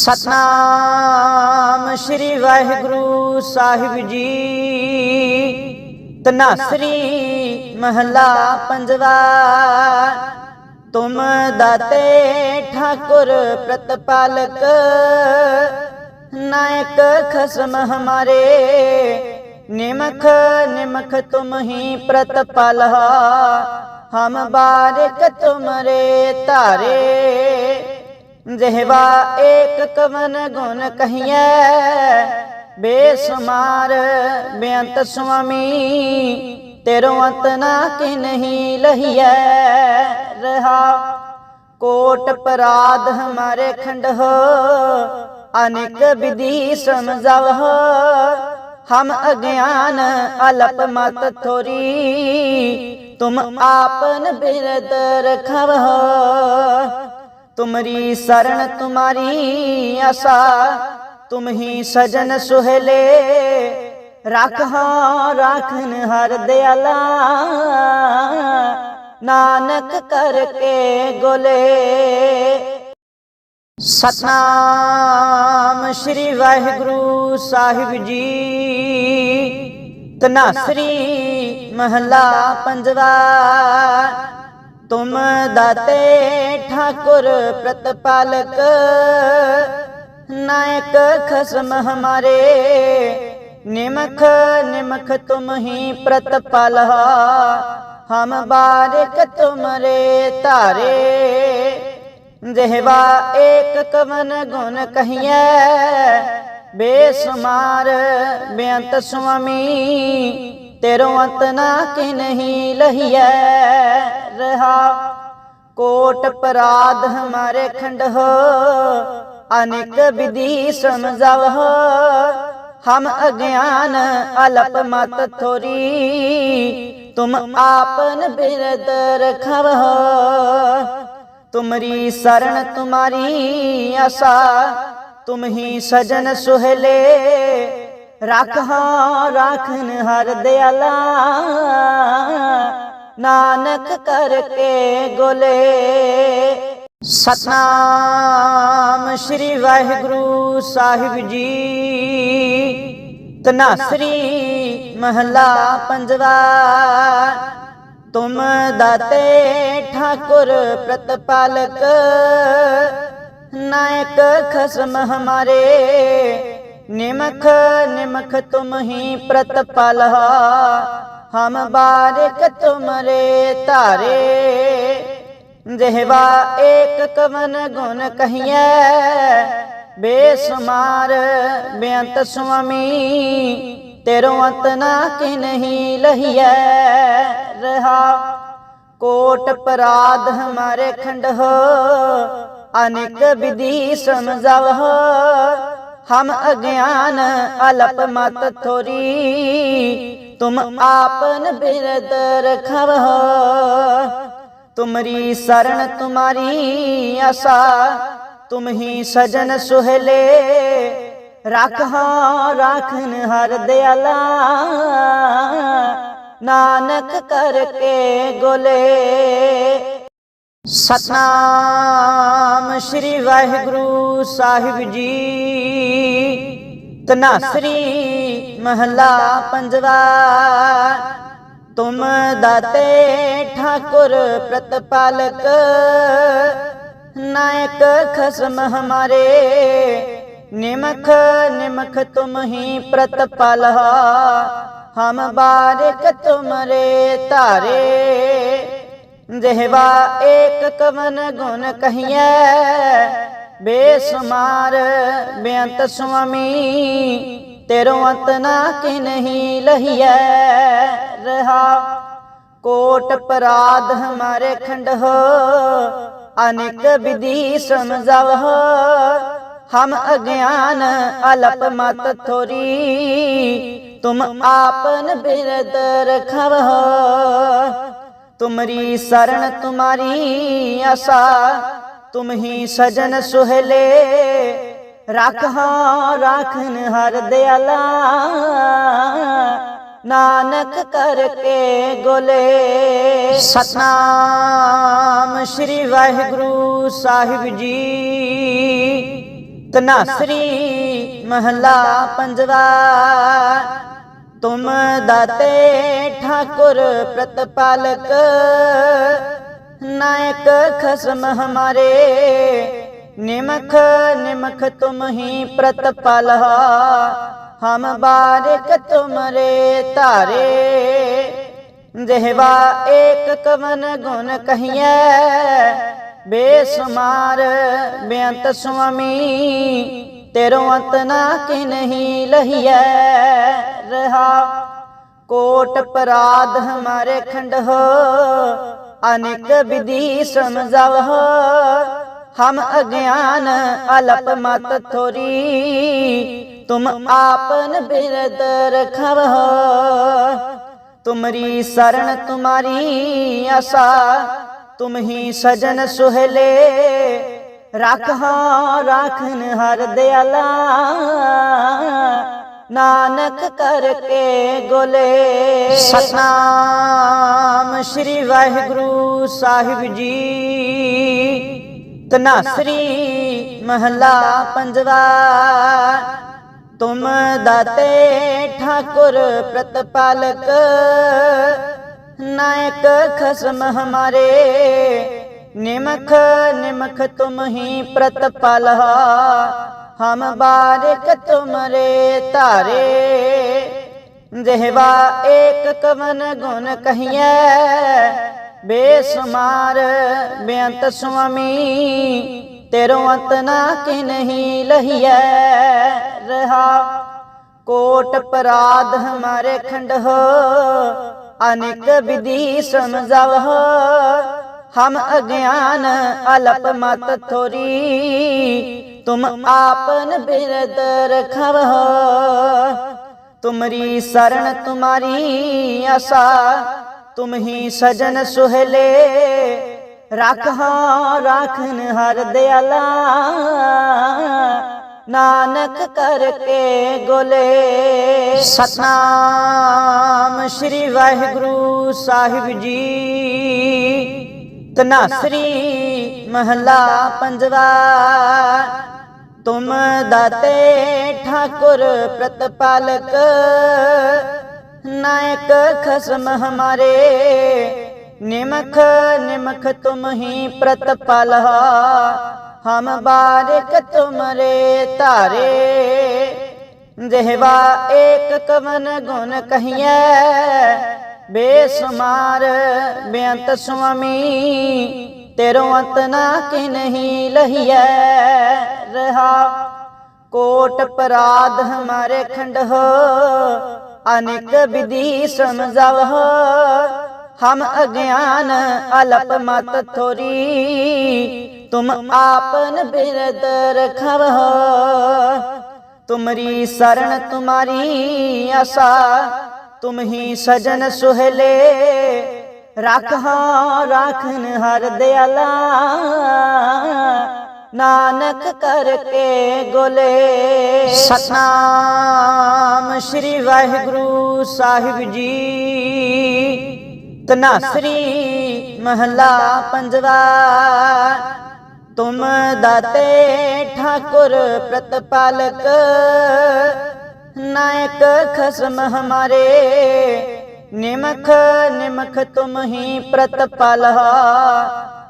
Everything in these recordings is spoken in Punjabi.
ਸਤਨਾਮ ਸ੍ਰੀ ਵਾਹਿਗੁਰੂ ਸਾਹਿਬ ਜੀ। ਤਨਾਸਰੀ ਮਹਲਾ ਪੰਜਵਾ। ਤੁਮ ਦਾਤੇ ਠਾਕੁਰ ਪ੍ਰਤਪਾਲਕ। ਨਾਇਕ ਖਸਮ ਹਮਾਰੇ। ਨਿਮਖ ਨਿਮਖ ਤੁਮ ਹੀ ਪ੍ਰਤਪਾਲਹਾ। ਹਮ ਬਾਰਕ ਤੁਮਰੇ ਧਾਰੇ। ਜਿਹਵਾ ਏਕ ਕਵਨ ਗੁਣ ਕਹੀਐ। ਬੇਸੁਮਾਰ ਬੇਅੰਤ ਸੁਆਮੀ, ਤੇਰੋ ਅੰਤ ਨਾ ਕਿ ਨਹੀਂ ਲਹੀਐ। ਰਹਾ ਕੋਟ ਪਰਾਧ ਹਮਾਰੇ ਖੰਡ ਹੋ ਅਨੇਕ ਵਿਧੀ ਸਮਝਾਵਹ। ਹਮ ਅਗਿਆਨ ਅਲਪ ਮਤ ਥੋਰੀ, ਤੁਮ ਆਪਨ ਬਿਰਦ ਰਖਵਹ। ਤੁਮਰੀ ਸਰਣ ਤੁਮਾਰੀ ਆਸਾ, ਤੁਮ ਹੀ ਸਜਨ ਸੁਹਲੇ। ਰੱਖਾ ਰਾਖਨ ਹਰ ਦਿਆਲਾ। ਨਾਨਕ ਕਰਕੇ ਗੋਲੇ। ਸਤਨਾਮ ਸ੍ਰੀ ਵਾਹਿਗੁਰੂ ਸਾਹਿਬ ਜੀ। ਤਨਾਸਰੀ ਮਹਲਾ ਪੰਜਵਾ। ਤੁਮ ਦਾਤੇ ਠਾਕੁਰ ਪ੍ਰਤਪਾਲਕ ਨਾਇਕ ਖਸਮ ਹਮਾਰੇ ਨਿਮਖ ਨਿਮਖ ਤੁਮ ਹੀ ਪ੍ਰਤਪਾਲਹਾ ਹਮ ਬਾਰਿਕ ਤੁਮਰੇ ਧਾਰੇ ਜਿਹਵਾ ਏਕ ਕਵਨ ਗੁਣ ਕਹੀਐ ਬੇਸੁਮਾਰ ਬੇਅੰਤ ਸੁਆਮੀ ਤੇਰੋ ਅੰਤ ਨਾ ਕਿ ਨਹੀਂ ਲਹੀਐ ਰਹਾ ਕੋਟ ਪਰਾਧ ਹਮਾਰੇ ਖੰਡ ਹੋ, ਅਨੇਕ ਵਿਧੀ ਸਮਝਾਵਹ ਹਮ ਅਗਿਆਨ ਅਲਪ ਮਤ ਥੋਰੀ, ਤੁਮ ਆਪਨ ਬਿਰਦ ਰਖਵਹ ਤੁਮਰੀ ਸਰਣ ਤੁਮਾਰੀ ਆਸਾ, ਤੁਮ ਹੀ ਸਜਨ ਸੁਹਲੇ। ਰੱਖਾ ਰਾਖਨ ਹਰ ਦਿਆਲਾ। ਨਾਨਕ ਕਰਕੇ ਗੋਲੇ। ਸਤਨਾਮ ਸ੍ਰੀ ਵਾਹਿਗੁਰੂ ਸਾਹਿਬ ਜੀ। ਤਨਾਸਰੀ ਮਹਲਾ ਪੰਜਵਾ। ਤੁਮ ਦਾਤੇ ਠਾਕੁਰ ਪ੍ਰਤਪਾਲਕ। ਨਾਇਕ ਖਸਮ ਹਮਾਰੇ। ਨਿਮਖ ਨਿਮਖ ਤੁਮ ਹੀ ਪ੍ਰਤਪਾਲਹਾ। ਹਮ ਬਾਰਿਕ ਤੁਮਰੇ ਧਾਰੇ, ਜਿਹਵਾ ਏਕ ਕਵਨ ਗੁਣ ਕਹੀਐ, ਬੇਸੁਮਾਰ ਬੇਅੰਤ ਸੁਆਮੀ, ਤੇਰੋ ਅੰਤ ਨਾ ਕਿ ਨਹੀਂ ਲਹੀਐ, ਰਹਾ ਕੋਟ ਪਰਾਧ ਹਮਾਰੇ ਖੰਡ ਹੋ ਅਨੇਕ ਵਿਧੀ ਸਮਝਾਵਹ, ਹਮ ਅਗਿਆਨ ਅਲਪ ਮਤ ਥੋਰੀ ਤੁਮ ਆਪਨ ਬਿਰਦ ਰਖਵਹ। ਤੁਮਰੀ ਸਰਣ ਤੁਮਾਰੀ ਆਸਾ। ਤੁਮ ਹੀ ਸਜਨ ਸੁਹਲੇ ਰੱਖਾ, ਰਾਖਨ ਹਰ ਦਿਆਲਾ। ਨਾਨਕ ਕਰਕੇ ਗੋਲੇ। ਸਤਨਾਮ ਸ੍ਰੀ ਵਾਹਿਗੁਰੂ ਸਾਹਿਬ ਜੀ। ਤਨਾਸਰੀ ਮਹਲਾ ਪੰਜਵਾ, ਤੁਮ ਦਾਤੇ ਠਾਕੁਰ ਪ੍ਰਤਪਾਲਕ, ਨਾਇਕ ਖਸਮ ਹਮਾਰੇ, ਨਿਮਖ ਨਿਮਖ ਤੁਮ ਹੀ ਪ੍ਰਤਪਾਲਹਾ ਹਮ ਬਾਰਿਕ ਤੁਮਰੇ ਧਾਰੇ। ਜਿਹਵਾ ਏਕ ਕਵਨ ਗੁਣ ਕਹੀਐ, ਬੇਸੁਮਾਰ ਬੇਅੰਤ ਸੁਆਮੀ ਤੇਰੋ ਅੰਤ ਕਿ ਨਹੀਂ ਲਹੀਐ ਰਹਾ। ਕੋਟ ਪਰਾਧ ਹਮਾਰੇ ਖੰਡ ਹੋ ਅਨੇਕ ਵਿਧੀ ਸਮਝਾਵਹ। ਹਮ ਅਗਿਆਨ ਅਲਪ ਮਤ ਥੋਰੀ, ਤੁਮ ਆਪਨ ਬਿਰਦ ਰਖਵਹ। ਤੁਮਰੀ ਸਰਣ ਤੁਮਾਰੀ ਆਸਾ, ਤੁਮ ਹੀ ਸਜਨ ਸੁਹਲੇ। ਰੱਖਾ ਰਾਖਨ ਹਰ ਦਿਆਲਾ। ਨਾਨਕ ਕਰਕੇ ਗੋਲੇ। ਸਤਨਾਮ ਸ੍ਰੀ ਵਾਹਿਗੁਰੂ ਸਾਹਿਬ ਜੀ। ਤਨਾਸਰੀ ਮਹਲਾ ਪੰਜਵਾ। ਤੁਮ ਦਾਤੇ ਠਾਕੁਰ ਪ੍ਰਤਪਾਲਕ। ਨਾਇਕ ਖਸਮ ਹਮਾਰੇ। ਨਿਮਖ ਨਿਮਖ ਤੁਮ ਹੀ ਪ੍ਰਤਪਾਲਹਾ ਹਮ ਬਾਰਿਕ ਤੁਮਰੇ ਧਾਰੇ। ਜਿਹਵਾ ਏਕ ਕਵਨ ਗੁਣ ਕਹੀਐ। ਬੇਸੁਮਾਰ ਬੇਅੰਤ ਸੁਆਮੀ, ਤੇਰੋ ਅੰਤ ਨਾ ਕਿ ਨਹੀਂ ਲਹੀਐ। ਰਹਾ ਕੋਟ ਪਰਾਧ ਹਮਾਰੇ ਖੰਡ ਹੋ ਅਨੇਕ ਵਿਧੀ ਸਮਝਾਵ ਹਮ ਅਗਿਆਨ ਅਲਪ ਮਤ ਥੋਰੀ ਤੁਮ ਆਪਨ ਬਿਰਦ ਰਖਵ ਤੁਮਰੀ ਸਰਣ ਤੁਮਾਰੀ ਆਸਾ ਤੁਮ ਹੀ ਸਜਨ ਸੁਹਲੇ ਰੱਖਾ ਰਾਖਨ ਹਰ ਦਿਆਲਾ ਨਾਨਕ ਕਰਕੇ ਗੋਲੇ ਸਤਨਾਮ ਸ੍ਰੀ ਵਾਹਿਗੁਰੂ ਸਾਹਿਬ ਜੀ ਤਨਾਸਰੀ ਮਹਲਾ ਪੰਜਵਾ। ਤੁਮ ਦਾਤੇ ਠਾਕੁਰ ਪ੍ਰਤਪਾਲਕ, ਨਾਇਕ ਖਸਮ ਹਮਾਰੇ। ਨਿਮਖ ਨਿਮਖ ਤੁਮ ਹੀ ਪ੍ਰਤਪਾਲਹਾ, ਹਮ ਬਾਰਿਕ ਤੁਮਰੇ ਧਾਰੇ। ਜਿਹਵਾ ਏਕ ਕਵਨ ਗੁਣ ਕਹੀਐ ਬੇਸ਼ਮਾਰ, ਬੇਅੰਤ ਸੁਆਮੀ, ਤੇਰੋ ਅੰਤ ਨਾ ਕਿ ਨਹੀਂ ਲਹੀਐ। ਰਹਾ ਕੋਟ ਪਰਾਧ ਹਮਾਰੇ ਖੰਡ ਹੋ, ਅਨੇਕ ਵਿਧੀ ਸਮਝਾਵ ਹਮ ਅਗਿਆਨ ਅਲਪ ਮਤ ਥੋਰੀ, ਤੁਮ ਆਪਨ ਬਿਰਦ ਰਖਵ ਤੁਮਰੀ ਸਰਣ ਤੁਮਾਰੀ ਆਸਾ ਤੁਮ ਹੀ ਸਜਨ ਸੁਹਲੇ। ਰੱਖਾ ਰਾਖਨ ਹਰ ਦਿਆਲਾ। ਨਾਨਕ ਕਰਕੇ ਗੋਲੇ। ਸਤਨਾਮ ਸ੍ਰੀ ਵਾਹਿਗੁਰੂ ਸਾਹਿਬ ਜੀ। ਤਨਾਸਰੀ ਮਹਲਾ ਪੰਜਵਾ। ਤੁਮ ਦਾਤੇ ਠਾਕੁਰ ਪ੍ਰਤਪਾਲਕ। ਨਾਇਕ ਖਸਮ ਹਮਾਰੇ, ਨਿਮਖ ਨਿਮਖ ਤੁਮ ਹੀ ਪ੍ਰਤਪਾਲਹਾ ਹਮ ਬਾਰਿਕ ਤੁਮਰੇ ਧਾਰੇ, ਜਿਹਵਾ ਏਕ ਕਵਨ ਗੁਣ ਕਹੀਐ। ਬੇਸੁਮਾਰ ਬੇਅੰਤ ਸੁਆਮੀ, ਤੇਰੋ ਅੰਤ ਨਾ ਕਿ ਨਹੀਂ ਲਹੀਐ। ਰਹਾ ਕੋਟ ਪਰਾਧ ਹਮਾਰੇ ਖੰਡ ਹੋ ਅਨੇਕ ਵਿਧੀ ਸਮਝਾਵ। ਹਮ ਅਗਿਆਨ ਅਲਪ ਮਤ ਥੋਰੀ। ਤੁਮ ਆਪਨ ਬਿਰਦ ਰਖਵ। ਤੁਮਰੀ ਸਰਣ ਤੁਮਾਰੀ ਆਸਾ। ਤੁਮ ਹੀ ਸਜਨ ਸੁਹਲੇ। ਰੱਖਾ ਰਾਖਨ ਹਰ ਦਿਆਲਾ। ਨਾਨਕ ਕਰਕੇ ਗੋਲੇ। ਸਤਨਾਮ ਸ੍ਰੀ ਵਾਹਿਗੁਰੂ ਸਾਹਿਬ ਜੀ। ਤਨਾਸਰੀ ਮਹਲਾ ਪੰਜਵਾ। ਤੁਮ ਦਾਤੇ ਠਾਕੁਰ ਪ੍ਰਤਪਾਲਕ। ਨਾਇਕ ਖਸਮ ਹਮਾਰੇ। ਨਿਮਖ ਨਿਮਖ ਤੁਮ ਹੀ ਪ੍ਰਤਪਾਲਹਾ।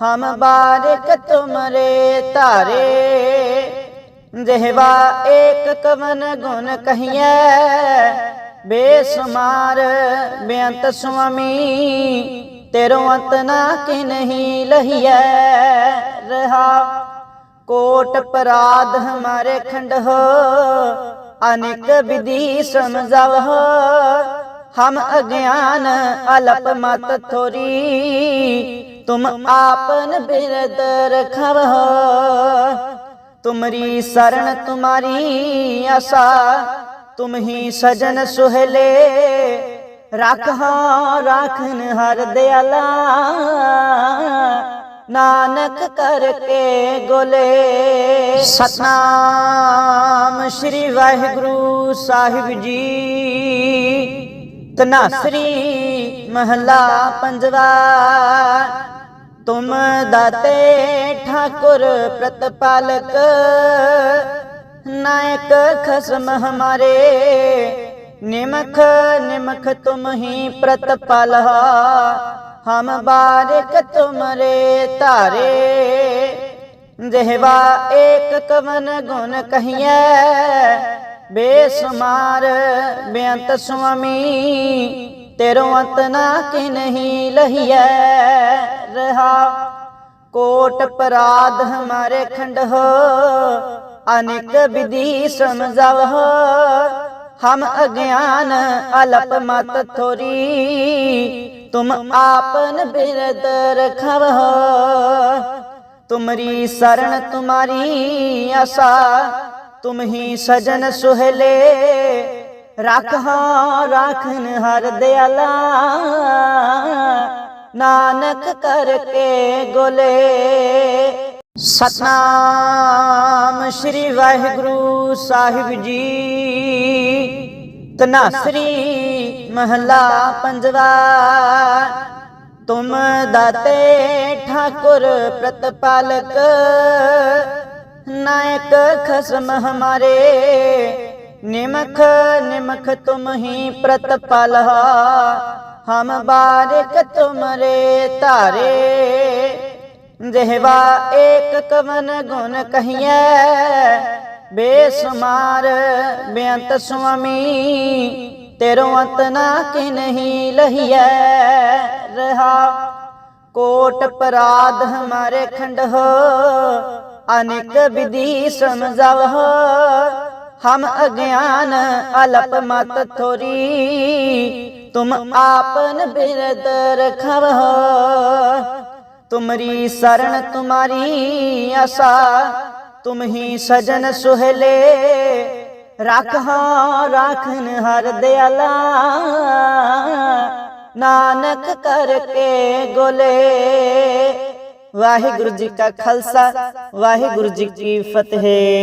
ਹਮ ਬਾਰਿਕ ਤੁਮਰੇ ਧਾਰੇ, ਜਿਹਵਾ ਏਕ ਕਵਨ ਗੁਣ ਕਹੀਐ। ਬੇਸੁਮਾਰ ਬੇਅੰਤ ਸੁਆਮੀ, ਤੇਰੋ ਅੰਤ ਨਾ ਕਿ ਨਹੀਂ ਲਹੀਐ। ਰਹਾ ਕੋਟ ਪਰਾਧ ਹਮਾਰੇ ਖੰਡ ਹੋ ਅਨੇਕ ਵਿਧੀ ਸਮਝਾਵ ਹਮ ਅਗਿਆਨ ਅਲਪ ਮਤ ਥੋਰੀ ਤੁਮ ਆਪਨ ਬਿਰਦ ਰਖਵ ਤੁਮਰੀ ਸਰਣ ਤੁਮਾਰੀ ਆਸਾ ਤੁਮ ਹੀ ਸਜਨ ਸੁਹਲੇ ਰੱਖਾ ਰਾਖਨ ਹਰ ਦਿਆਲਾ ਨਾਨਕ ਕਰਕੇ ਗੋਲੇ ਸਤਨਾਮ ਸ੍ਰੀ ਵਾਹਿਗੁਰੂ ਸਾਹਿਬ ਜੀ ਤਨਾਸਰੀ ਮਹਲਾ ਪੰਜਵਾ ਤੁਮ ਦਾਤੇ ਠਾਕੁਰ ਪ੍ਰਤਪਾਲਕ, ਨਾਇਕ ਖਸਮ ਹਮਾਰੇ, ਨਿਮਖ ਨਿਮਖ ਤੁਮ ਹੀ ਪ੍ਰਤਪਾਲਹਾ, ਹਮ ਬਾਰਿਕ ਤੁਮਰੇ ਧਾਰੇ। ਜਿਹਵਾ ਏਕ ਕਵਨ ਗੁਣ ਕਹੀਐ, ਬੇਸੁਮਾਰ ਬੇਅੰਤ ਸੁਆਮੀ, ਤੇਰੋ ਅੰਤ ਨਾ ਕਿ ਨਹੀਂ ਲਹੀਐ। ਰਹਾ। ਕੋਟ ਪਰਾਧ ਹਮਾਰੇ ਖੰਡ ਹੋ ਅਨੇਕ ਵਿਧੀ ਸਮਝਾਵ ਹੋ ਹਮ ਅਗਿਆਨ ਅਲਪ ਮਤ ਥੋਰੀ। ਤੁਮ ਆਪਨ ਬਿਰਦ ਰਖਵ ਹੋ ਤੁਮਰੀ ਸਰਣ ਤੁਮਾਰੀ ਆਸਾ। ਤੁਮ ਹੀ ਸਜਨ ਸੁਹਲੇ। ਰੱਖਾ, ਰਾਖਨ ਹਰ ਨਾਨਕ ਕਰਕੇ ਗੋਲੇ। ਸਤਨਾਮ ਸ੍ਰੀ ਵਾਹਿਗੁਰੂ ਸਾਹਿਬ ਜੀ। ਤਨਾਸਰੀ ਮਹਲਾ ਪੰਜਵਾ। ਤੁਮ ਦਾਤੇ ਠਾਕੁਰ ਪ੍ਰਤਪਾਲਕ। ਨਾਇਕ ਖਸਮ ਹਮਾਰੇ। ਨਿਮਖ ਨਿਮਖ ਤੁਮ ਹੀ ਪ੍ਰਤਪਾਲਹਾ। ਹਮ ਬਾਰਿਕ ਤੁਮਰੇ ਧਾਰੇ, ਜਿਹਵਾ ਏਕ ਕਵਨ ਗੁਣ ਕਹੀਐ, ਬੇਸੁਮਾਰ ਬੇਅੰਤ ਸੁਆਮੀ, ਤੇਰੋ ਅੰਤ ਨਾ ਕਿ ਨਹੀਂ ਲਹੀਐ, ਰਹਾ ਕੋਟ ਪਰਾਧ ਹਮਾਰੇ ਖੰਡ ਹੋ ਅਨੇਕ ਵਿਧੀ ਸਮਝਾਵ ਹਮ ਅਗਿਆਨ ਅਲਪ ਮਤ ਥੋਰੀ ਤੁਮ ਆਪਨ ਬਿਰਦ ਰਖਵ ਹੋ ਤੁਮਰੀ ਸਰਣ ਤੁਮਾਰੀ ਆਸਾ ਤੁਮ ਹੀ ਸਜਨ ਸੁਹਲੇ ਰੱਖਾ ਰਾਖਨ ਹਰ ਦਿਆਲਾ ਨਾਨਕ ਕਰਕੇ ਗੋਲੇ ਵਾਹਿਗੁਰੂ ਜੀ ਕਾ ਖਾਲਸਾ ਵਾਹਿਗੁਰੂ ਜੀ ਕੀ ਫਤਿਹ